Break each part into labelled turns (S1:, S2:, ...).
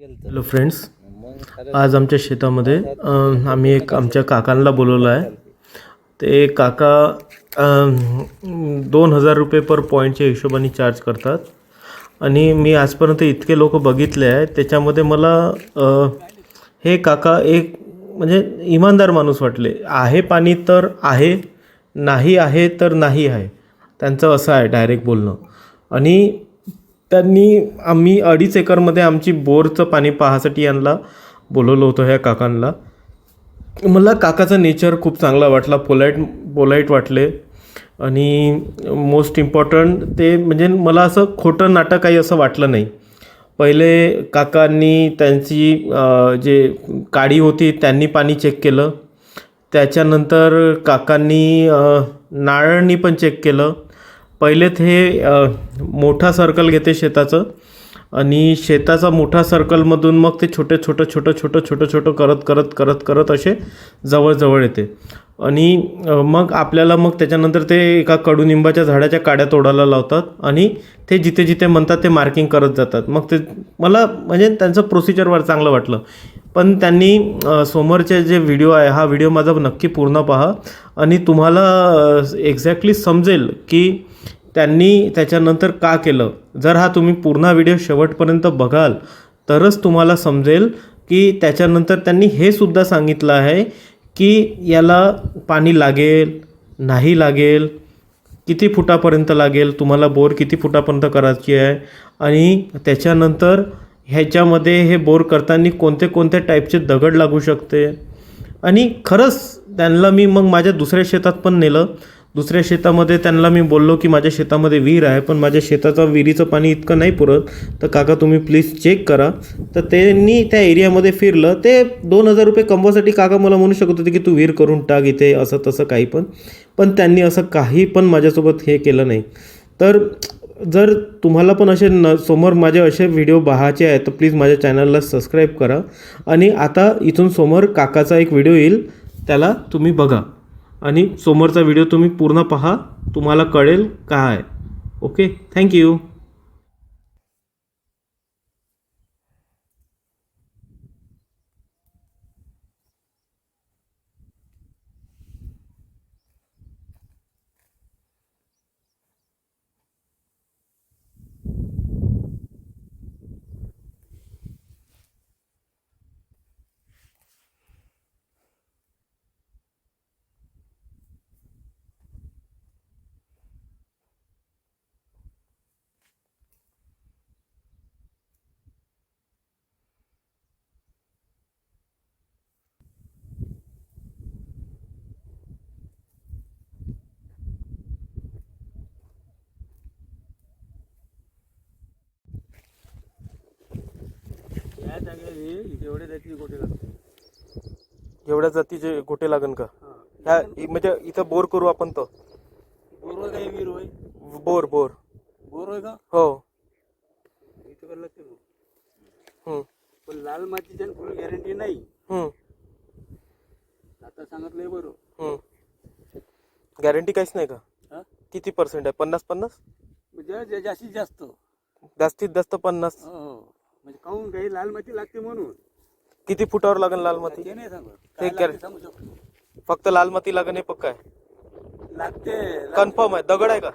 S1: Hello friends आज आमच्या शेतामध्ये आम्ही एक आमच्या काकांना बोलवलं आहे. ते काका दोन हजार रुपये पर पॉईंटच्या हिशोबाने चार्ज करतात. आणि मी आजपर्यंत इतके लोक बघितले आहे त्याच्यामध्ये मला हे काका एक म्हणजे इमानदार माणूस वाटले. आहे पाणी तर आहे नाही आहे तर नाही आहे. त्यांचं असं आहे डायरेक्ट बोलणं. आणि त्यांनी आम्ही अडीच एकरमध्ये आमची बोरचं पाणी पाहासाठी यांना बोलवलं होतं ह्या काकांना. मला काकाचं नेचर खूप चांगला वाटला पोलाईट पोलाईट वाटले. आणि मोस्ट इम्पॉर्टंट ते म्हणजे मला असं खोटं नाटक काही असं वाटलं नाही. पहिले काकांनी त्यांची जे काडी होती त्यांनी पाणी चेक केलं. त्याच्यानंतर काकांनी अं, नारळनी पण चेक केलं. पहिले ते मोठा सर्कल घेते शेताचं. आणि शेताचा मोठा सर्कलमधून मग ते छोटे छोटं छोटं छोटं छोटं छोटं करत करत करत करत असे जवळजवळ येते. आणि मग आपल्याला मग त्याच्यानंतर ते एका कडुनिंबाच्या झाडाच्या काड्या तोडायला लावतात आणि ते जिथे जिथे म्हणतात ते मार्किंग करत जातात. मग ते मला म्हणजे त्यांचं प्रोसिजरवर चांगलं वाटलं. पण त्यांनी समोरचे जे व्हिडिओ आहे हा व्हिडिओ माझा नक्की पूर्ण पहा. आणि तुम्हाला एक्झॅक्टली समजेल की त्यांनी त्याच्यानंतर का केलं? जर हा तुम्ही पूर्ण व्हिडिओ शेवटपर्यंत बघाल तरच तुम्हाला समजेल की त्याच्यानंतर त्यांनी हे सुद्धा सांगितलं आहे की याला पाणी लागेल नाही लागेल किती फुटापर्यंत लागेल तुम्हाला बोर किती फुटापर्यंत करायची आहे? आणि त्याच्यानंतर ह्याच्यामध्ये हे बोर करताना कोणते कोणत्या टाईपचे दगड लागू शकते? आणि खरंच त्यांना मी मग माझ्या दुसऱ्या शेतात पण नेलं. दुसऱ्या शेतामध्ये त्यांना मी बोललो की माझ्या शेतामध्ये विहीर आहे पण माझ्या शेताचा विहिरीचं पाणी इतकं नाही पुरत. तर काका तुम्ही प्लीज चेक करा. तर त्यांनी त्या एरियामध्ये फिरलं. ते दोन हजार रुपये कमवासाठी काका मला म्हणू शकत होते की तू विहीर करून टाक इथे असं तसं काही पण. पण त्यांनी असं काही पण माझ्यासोबत हे केलं नाही. तर जर तुम्हाला पण असे न समोर माझे असे व्हिडिओ पाहायचे आहेत तर प्लीज माझ्या चॅनलला सबस्क्राईब करा. आणि आता इथून समोर काकाचा एक व्हिडिओ येईल. त्याला तुम्ही बघा. आणि समोरचा व्हिडिओ तुम्ही पूर्ण पहा तुम्हाला कळेल काय. ओके थँक्यू
S2: या जागेवर एवढ्या जाती गोटे लागते
S1: एवढ्या जातीचे गोटे लागन का?
S2: हा.
S1: ह्या म्हणजे इथं बोर करू आपण तर.
S2: बोर काय विहीर होय?
S1: Bore bore.
S2: बोर होय का?
S1: हो.
S2: इथं करायला लागते मग
S1: हं,
S2: पण लाल मातीची फुल गॅरंटी नाही.
S1: हं,
S2: आता सांगितलंय बरं.
S1: हं. गॅरंटी काहीच नाही का?
S2: हा?
S1: किती पर्सेंट आहे? पन्नास पन्नास?
S2: म्हणजे जे- जास्तीत जास्त. हो
S1: जास्तीत जास्त पन्नास.
S2: हो. म्हणजे काही लाल माती लागते म्हणून?
S1: किती फुटावर लागेल लाल माती?
S2: ते नाही सांगत.
S1: ते
S2: काय
S1: गॅर-
S2: लागते सांगू शकतो.
S1: फक्त लाल माती लागण हे पक्का आहे.
S2: लागते
S1: कन्फर्म आहे. दगड आहे का?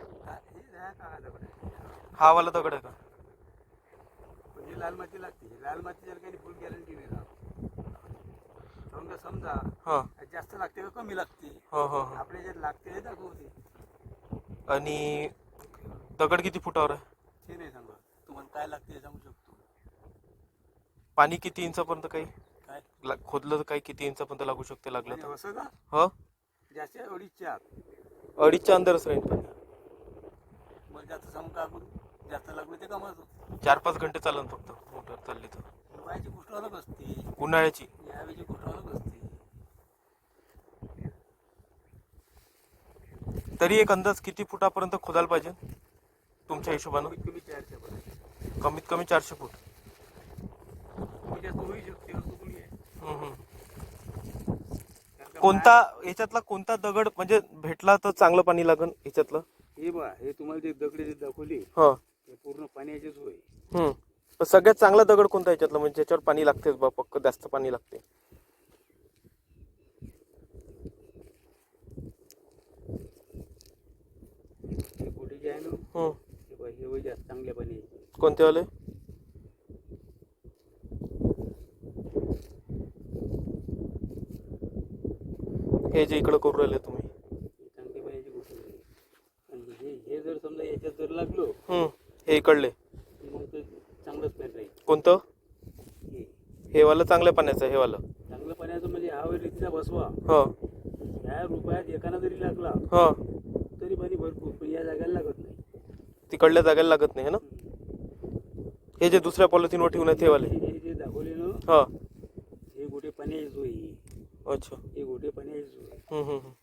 S2: हा,
S1: वाला दगड आहे का?
S2: म्हणजे लाल माती लागते. लाल माती जर काही फुल गॅरंटी नाही राहत. समजा समजा
S1: हाँ.
S2: जास्त लागते का कमी लागते?
S1: हो हो हो.
S2: आपले जे लागते हे दाखवते
S1: आणि दगड किती फुटावर आहे?
S2: ते नाही सांगत. तुम्हाला काय लागते हे सांगू शकतो.
S1: पाणी किती इंचापर्यंत काही?
S2: काय?
S1: ला- खोदलं तर काही किती इंचापर्यंत लागू शकते लागलं तर?
S2: असं का?
S1: हो?
S2: जास्त चार.
S1: अडीचच्या अंदरच राहील पाणी.
S2: मग जास्त सांगू का आपण जास्त लागलं ते
S1: चार पाच घंटे चालन फक्त मोटर चालली तर.
S2: गोष्ट अलग असते?
S1: उन्हाळ्याची.
S2: गोष्ट अलग असते?
S1: तरी एक अंदाज किती फुटापर्यंत खोदायला पाहिजे? तुमच्या हिशोबानं?
S2: कमीत कमी चारशे पर्यंत.
S1: कमीत कमी चारशे फूट.
S2: कमी जास्त होऊ शकते असं कोणी आहे
S1: हम्म, हम्म.
S2: कारण का
S1: कोणता याच्यातला कोणता दगड म्हणजे भेटला तर चांगलं पाणी लागन याच्यातलं?
S2: हे बा हे तुम्हाला जे दगडी जे दाखवली
S1: हा.
S2: पूर्ण पाण्याचेच होय.
S1: हम्म. पण सगळ्यात चांगला दगड कोणता याच्यातला? म्हणजे ज्याच्यावर पाणी लागतेच बा पक्क जास्त पाणी लागते.
S2: हे जे आहे ना?
S1: हं.
S2: हे हे जास्त चांगल्या.
S1: कोणते वाले? हे जे इकडे करू राहिले तुम्ही.
S2: हे पाण्याची गोष्ट आणि हे हे जर समजा याच्यात जर लागलो
S1: हं. हे इकडले.
S2: मग ते चांगलंच पेन राहील
S1: कोणतं?
S2: हे
S1: हे वालं चांगल्या पाण्याचं हे वालं.
S2: चांगलं पाण्याचं म्हणजे हा. वेळ रीतीचा बसवा
S1: हो.
S2: ह्या रुपयात एकाना जरी लागला
S1: हो
S2: तरी पाणी भरपूर पण या जागेला लागत नाही
S1: तिकडल्या जागेला लागत नाही है ना? हे जे दुसऱ्या पॉलिथिनवर ठेवून आहेत हे वाले.
S2: हे जे दाखवले ना
S1: हा.
S2: हे गोटे पाण्याची सोय. आहे.
S1: अच्छा.
S2: हे गोटे
S1: হুম হুম হুম